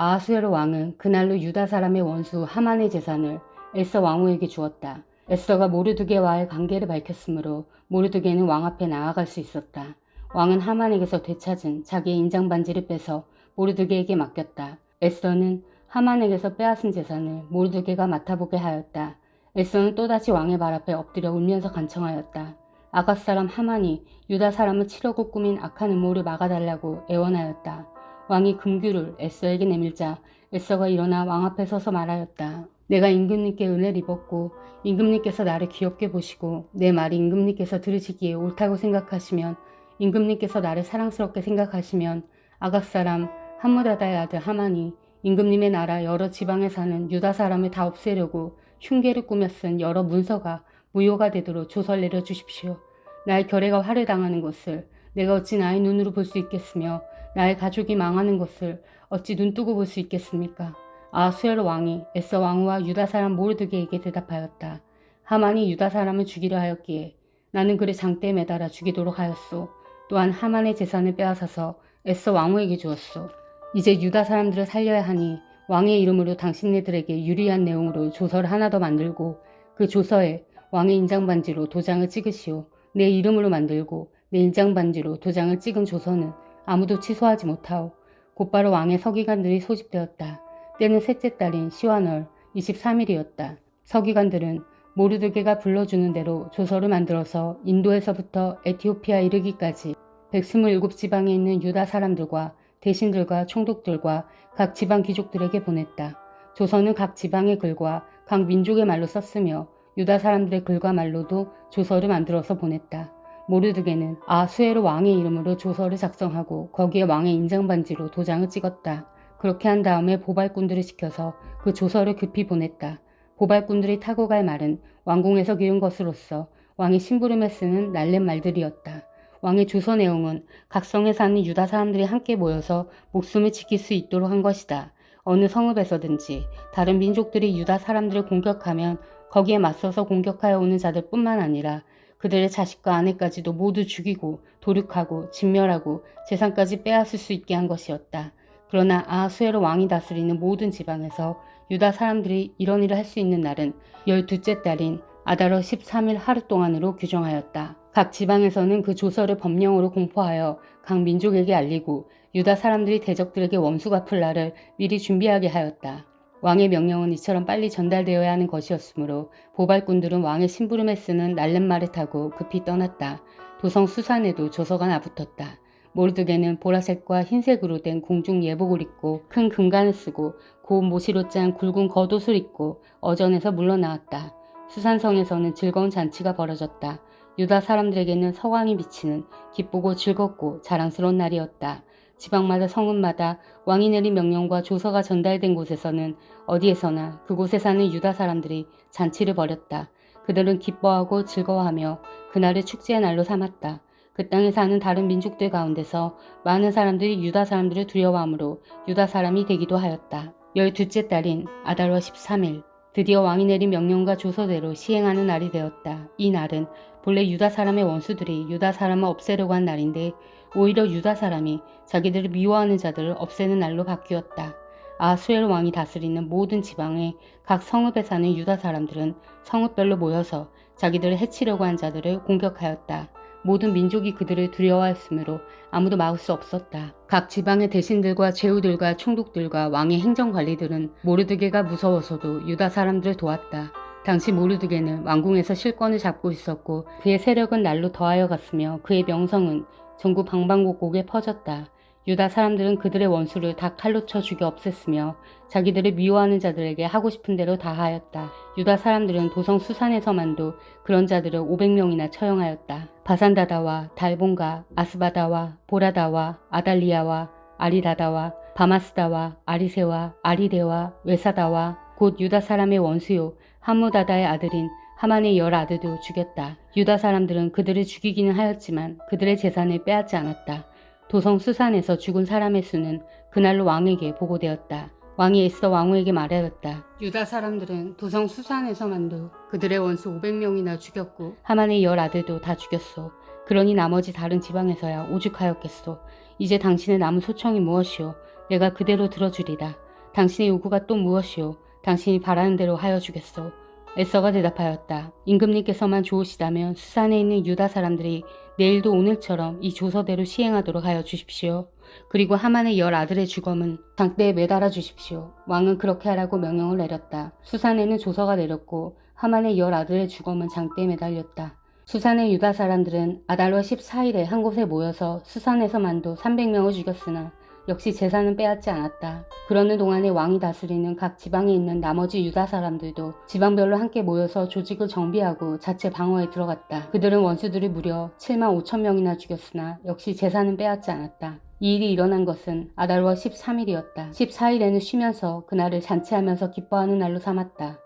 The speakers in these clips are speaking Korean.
아하수에로 왕은 그날로 유다 사람의 원수 하만의 재산을 에서 왕후에게 주었다. 에서가 모르드게와의 관계를 밝혔으므로 모르드게는 왕 앞에 나아갈 수 있었다. 왕은 하만에게서 되찾은 자기의 인장 반지를 빼서 모르드게에게 맡겼다. 에서는 하만에게서 빼앗은 재산을 모르드게가 맡아보게 하였다. 에서는 또다시 왕의 발 앞에 엎드려 울면서 간청하였다. 아갓 사람 하만이 유다 사람을 치려고 꾸민 악한 음모를 막아달라고 애원하였다. 왕이 금규를 에서에게 내밀자 에서가 일어나 왕 앞에 서서 말하였다. 내가 임금님께 은혜를 입었고 임금님께서 나를 귀엽게 보시고 내 말이 임금님께서 들으시기에 옳다고 생각하시면 임금님께서 나를 사랑스럽게 생각하시면 아각 사람 함무다다의 아들 하만이 임금님의 나라 여러 지방에 사는 유다 사람을 다 없애려고 흉계를 꾸며 쓴 여러 문서가 무효가 되도록 조설 내려 주십시오. 나의 결례가 화를 당하는 것을 내가 어찌 나의 눈으로 볼 수 있겠으며 나의 가족이 망하는 것을 어찌 눈뜨고 볼 수 있겠습니까? 아수엘 왕이 에서 왕후와 유다 사람 모르드게에게 대답하였다. 하만이 유다 사람을 죽이려 하였기에 나는 그를 장대에 매달아 죽이도록 하였소. 또한 하만의 재산을 빼앗아서 에서 왕후에게 주었소. 이제 유다 사람들을 살려야 하니 왕의 이름으로 당신네들에게 유리한 내용으로 조서를 하나 더 만들고 그 조서에 왕의 인장 반지로 도장을 찍으시오. 내 이름으로 만들고 내 인장 반지로 도장을 찍은 조서는 아무도 취소하지 못하오. 곧바로 왕의 서기관들이 소집되었다. 때는 셋째 달인 시완월 23일이었다. 서기관들은 모르드게가 불러주는 대로 조서를 만들어서 인도에서부터 에티오피아 이르기까지 127지방에 있는 유다 사람들과 대신들과 총독들과 각 지방 귀족들에게 보냈다. 조서는 각 지방의 글과 각 민족의 말로 썼으며 유다 사람들의 글과 말로도 조서를 만들어서 보냈다. 모르드게는 아수에르 왕의 이름으로 조서를 작성하고 거기에 왕의 인장반지로 도장을 찍었다. 그렇게 한 다음에 보발꾼들을 시켜서 그 조서를 급히 보냈다. 보발꾼들이 타고 갈 말은 왕궁에서 기른 것으로서 왕의 심부름에 쓰는 날랜 말들이었다. 왕의 조서 내용은 각 성에 사는 유다 사람들이 함께 모여서 목숨을 지킬 수 있도록 한 것이다. 어느 성읍에서든지 다른 민족들이 유다 사람들을 공격하면 거기에 맞서서 공격하여 오는 자들 뿐만 아니라 그들의 자식과 아내까지도 모두 죽이고 도륙하고 진멸하고 재산까지 빼앗을 수 있게 한 것이었다. 그러나 아하수에로 왕이 다스리는 모든 지방에서 유다 사람들이 이런 일을 할 수 있는 날은 열두째 달인 아다러 13일 하루 동안으로 규정하였다. 각 지방에서는 그 조서를 법령으로 공포하여 각 민족에게 알리고 유다 사람들이 대적들에게 원수 갚을 날을 미리 준비하게 하였다. 왕의 명령은 이처럼 빨리 전달되어야 하는 것이었으므로 보발꾼들은 왕의 심부름에 쓰는 날렛말을 타고 급히 떠났다. 도성 수산에도 조서가 나붙었다. 모르드게는 보라색과 흰색으로 된 공중 예복을 입고 큰 금관을 쓰고 고운 모시로 짠 굵은 겉옷을 입고 어전에서 물러나왔다. 수산성에서는 즐거운 잔치가 벌어졌다. 유다 사람들에게는 서광이 비치는 기쁘고 즐겁고 자랑스러운 날이었다. 지방마다 성읍마다 왕이 내린 명령과 조서가 전달된 곳에서는 어디에서나 그곳에 사는 유다 사람들이 잔치를 벌였다. 그들은 기뻐하고 즐거워하며 그날을 축제의 날로 삼았다. 그 땅에 사는 다른 민족들 가운데서 많은 사람들이 유다 사람들을 두려워하므로 유다 사람이 되기도 하였다. 열두째 달인 아달월 13일 드디어 왕이 내린 명령과 조서대로 시행하는 날이 되었다. 이 날은 본래 유다 사람의 원수들이 유다 사람을 없애려고 한 날인데 오히려 유다 사람이 자기들을 미워하는 자들을 없애는 날로 바뀌었다. 아수엘 왕이 다스리는 모든 지방의 각 성읍에 사는 유다 사람들은 성읍별로 모여서 자기들을 해치려고 한 자들을 공격하였다. 모든 민족이 그들을 두려워했으므로 아무도 막을 수 없었다. 각 지방의 대신들과 제후들과 총독들과 왕의 행정관리들은 모르드게가 무서워서도 유다 사람들을 도왔다. 당시 모르드게는 왕궁에서 실권을 잡고 있었고 그의 세력은 날로 더하여 갔으며 그의 명성은 전국 방방곡곡에 퍼졌다. 유다 사람들은 그들의 원수를 다 칼로 쳐 죽여 없앴으며 자기들을 미워하는 자들에게 하고 싶은 대로 다 하였다. 유다 사람들은 도성 수산에서만도 그런 자들을 500명이나 처형하였다. 바산다다와 달본가, 아스바다와 보라다와 아달리아와 아리다다와 바마스다와 아리세와 아리데와 외사다와 곧 유다 사람의 원수요 함무다다의 아들인 하만의 열 아들도 죽였다. 유다 사람들은 그들을 죽이기는 하였지만 그들의 재산을 빼앗지 않았다. 도성 수산에서 죽은 사람의 수는 그날로 왕에게 보고되었다. 왕이 애써 왕후에게 말하였다. 유다 사람들은 도성 수산에서만도 그들의 원수 500명이나 죽였고 하만의 열 아들도 다 죽였소. 그러니 나머지 다른 지방에서야 오죽하였겠소. 이제 당신의 남은 소청이 무엇이오? 내가 그대로 들어주리다. 당신의 요구가 또 무엇이오? 당신이 바라는 대로 하여 주겠소. 에서가 대답하였다. 임금님께서만 좋으시다면 수산에 있는 유다 사람들이 내일도 오늘처럼 이 조서대로 시행하도록 하여 주십시오. 그리고 하만의 열 아들의 주검은 장대에 매달아 주십시오. 왕은 그렇게 하라고 명령을 내렸다. 수산에는 조서가 내렸고 하만의 열 아들의 주검은 장대에 매달렸다. 수산의 유다 사람들은 아달러 14일에 한 곳에 모여서 수산에서 만도 300명을 죽였으나 역시 재산은 빼앗지 않았다. 그러는 동안에 왕이 다스리는 각 지방에 있는 나머지 유다 사람들도 지방별로 함께 모여서 조직을 정비하고 자체 방어에 들어갔다. 그들은 원수들이 무려 7만 5천 명이나 죽였으나 역시 재산은 빼앗지 않았다. 이 일이 일어난 것은 아달월 13일이었다. 14일에는 쉬면서 그날을 잔치하면서 기뻐하는 날로 삼았다.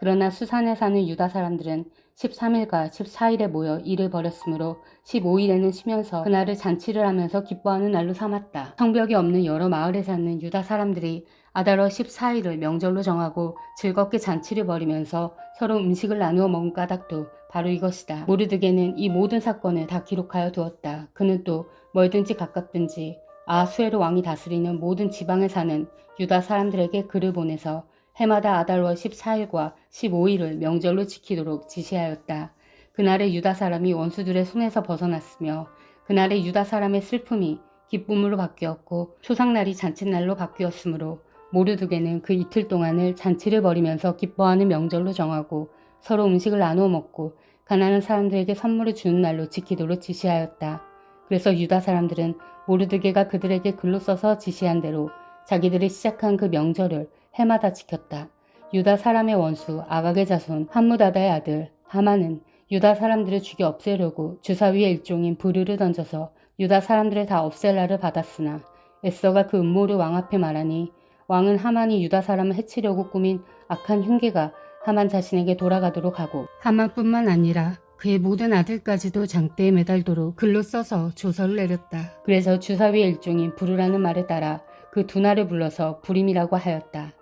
그러나 수산에 사는 유다 사람들은 13일과 14일에 모여 일을 벌였으므로 15일에는 쉬면서 그날을 잔치를 하면서 기뻐하는 날로 삼았다. 성벽이 없는 여러 마을에 사는 유다 사람들이 아달러 14일을 명절로 정하고 즐겁게 잔치를 벌이면서 서로 음식을 나누어 먹은 까닭도 바로 이것이다. 모르드게는 이 모든 사건을 다 기록하여 두었다. 그는 또 멀든지 가깝든지 아수에로 왕이 다스리는 모든 지방에 사는 유다 사람들에게 글을 보내서 해마다 아달월 14일과 15일을 명절로 지키도록 지시하였다. 그날의 유다 사람이 원수들의 손에서 벗어났으며 그날의 유다 사람의 슬픔이 기쁨으로 바뀌었고 초상날이 잔칫날로 바뀌었으므로 모르드게는 그 이틀 동안을 잔치를 벌이면서 기뻐하는 명절로 정하고 서로 음식을 나누어 먹고 가난한 사람들에게 선물을 주는 날로 지키도록 지시하였다. 그래서 유다 사람들은 모르드게가 그들에게 글로 써서 지시한 대로 자기들이 시작한 그 명절을 해마다 지켰다. 유다 사람의 원수 아각의 자손 함무다다의 아들 하만은 유다 사람들을 죽여 없애려고 주사위의 일종인 부르를 던져서 유다 사람들을 다 없앨 날을 받았으나 에서가 그 음모를 왕 앞에 말하니 왕은 하만이 유다 사람을 해치려고 꾸민 악한 흉계가 하만 자신에게 돌아가도록 하고 하만뿐만 아니라 그의 모든 아들까지도 장대에 매달도록 글로 써서 조서를 내렸다. 그래서 주사위의 일종인 부르라는 말에 따라 그 두 날을 불러서 불임이라고 하였다.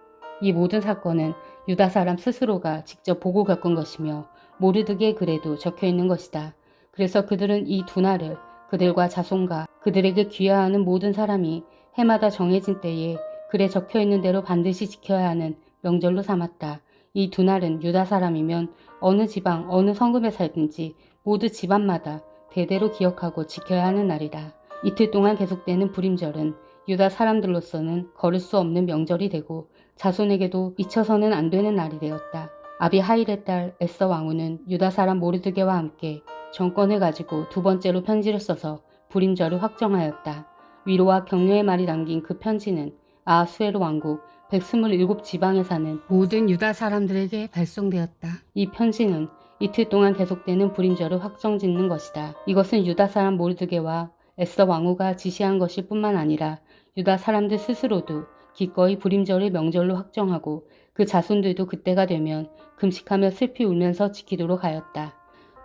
이 모든 사건은 유다 사람 스스로가 직접 보고 겪은 것이며 모르드게의 글에도 적혀 있는 것이다. 그래서 그들은 이 두 날을 그들과 자손과 그들에게 귀하하는 모든 사람이 해마다 정해진 때에 글에 적혀 있는 대로 반드시 지켜야 하는 명절로 삼았다. 이 두 날은 유다 사람이면 어느 지방, 어느 성읍에 살든지 모두 집안마다 대대로 기억하고 지켜야 하는 날이다. 이틀 동안 계속되는 불임절은 유다 사람들로서는 걸을 수 없는 명절이 되고 자손에게도 잊혀서는 안 되는 날이 되었다. 아비하일의 딸 에서 왕후는 유다 사람 모르드게와 함께 정권을 가지고 두 번째로 편지를 써서 불임절을 확정하였다. 위로와 격려의 말이 담긴 그 편지는 아수에르 왕국 127 지방에 사는 모든 유다 사람들에게 발송되었다. 이 편지는 이틀 동안 계속되는 불임절을 확정짓는 것이다. 이것은 유다 사람 모르드게와 에서 왕후가 지시한 것일 뿐만 아니라 유다 사람들 스스로도 기꺼이 불임절을 명절로 확정하고 그 자손들도 그때가 되면 금식하며 슬피 울면서 지키도록 하였다.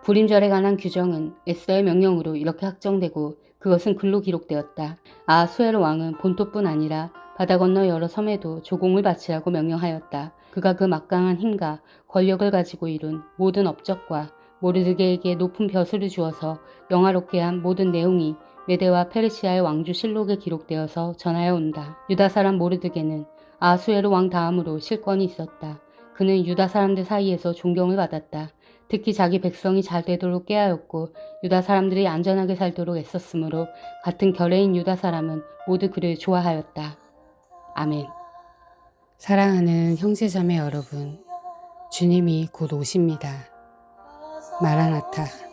불임절에 관한 규정은 에서의 명령으로 이렇게 확정되고 그것은 글로 기록되었다. 아수에르 왕은 본토뿐 아니라 바다 건너 여러 섬에도 조공을 바치라고 명령하였다. 그가 그 막강한 힘과 권력을 가지고 이룬 모든 업적과 모르드게에게 높은 벼슬을 주어서 영화롭게 한 모든 내용이 메데와 페르시아의 왕주 실록에 기록되어서 전하여 온다. 유다 사람 모르드게는 아수에르 왕 다음으로 실권이 있었다. 그는 유다 사람들 사이에서 존경을 받았다. 특히 자기 백성이 잘 되도록 깨하였고 유다 사람들이 안전하게 살도록 애썼으므로 같은 결의인 유다 사람은 모두 그를 좋아하였다. 아멘. 사랑하는 형제자매 여러분, 주님이 곧 오십니다. 마라나타.